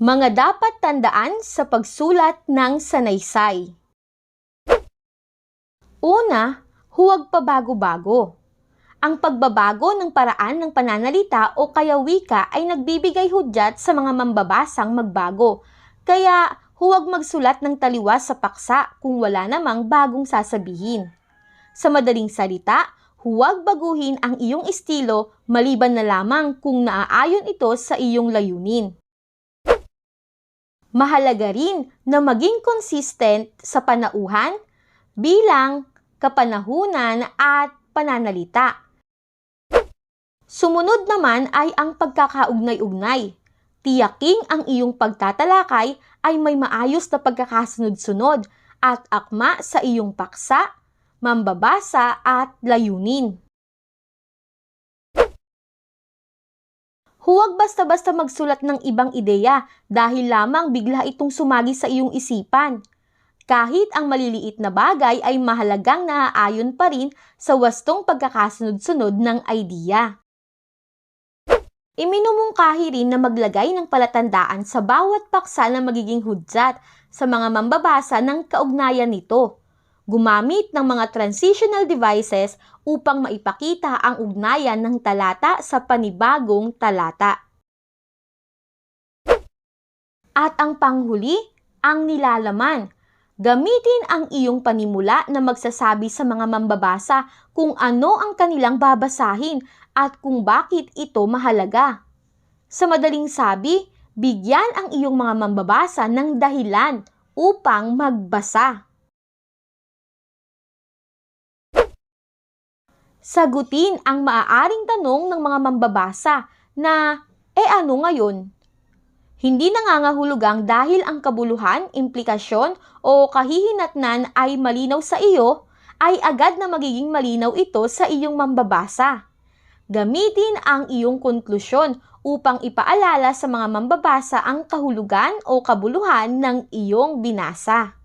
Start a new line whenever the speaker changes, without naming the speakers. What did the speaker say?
Mga dapat tandaan sa pagsulat ng sanaysay. Una, huwag pabago-bago. Ang pagbabago ng paraan ng pananalita o kaya wika ay nagbibigay hudyat sa mga mambabasang magbago. Kaya huwag magsulat ng taliwas sa paksa kung wala namang bagong sasabihin. Sa madaling salita, huwag baguhin ang iyong estilo maliban na lamang kung naaayon ito sa iyong layunin. Mahalaga rin na maging consistent sa panauhan, bilang, kapanahunan at pananalita. Sumunod naman ay ang pagkakaugnay-ugnay. Tiyaking ang iyong pagtatalakay ay may maayos na pagkakasunod-sunod at akma sa iyong paksa, mambabasa at layunin. Huwag basta-basta magsulat ng ibang ideya dahil lamang bigla itong sumagi sa iyong isipan. Kahit ang maliliit na bagay ay mahalagang naaayon pa rin sa wastong pagkakasunod-sunod ng idea. Iminumungkahi rin na maglagay ng palatandaan sa bawat paksa na magiging hudyat sa mga mambabasa ng kaugnayan nito. Gumamit ng mga transitional devices upang maipakita ang ugnayan ng talata sa panibagong talata. At ang panghuli, ang nilalaman. Gamitin ang iyong panimula na magsasabi sa mga mambabasa kung ano ang kanilang babasahin at kung bakit ito mahalaga. Sa madaling sabi, bigyan ang iyong mga mambabasa ng dahilan upang magbasa. Sagutin ang maaaring tanong ng mga mambabasa na, e ano ngayon? Hindi nangangahulugang dahil ang kabuluhan, implikasyon o kahihinatnan ay malinaw sa iyo, ay agad na magiging malinaw ito sa iyong mambabasa. Gamitin ang iyong konklusyon upang ipaalala sa mga mambabasa ang kahulugan o kabuluhan ng iyong binasa.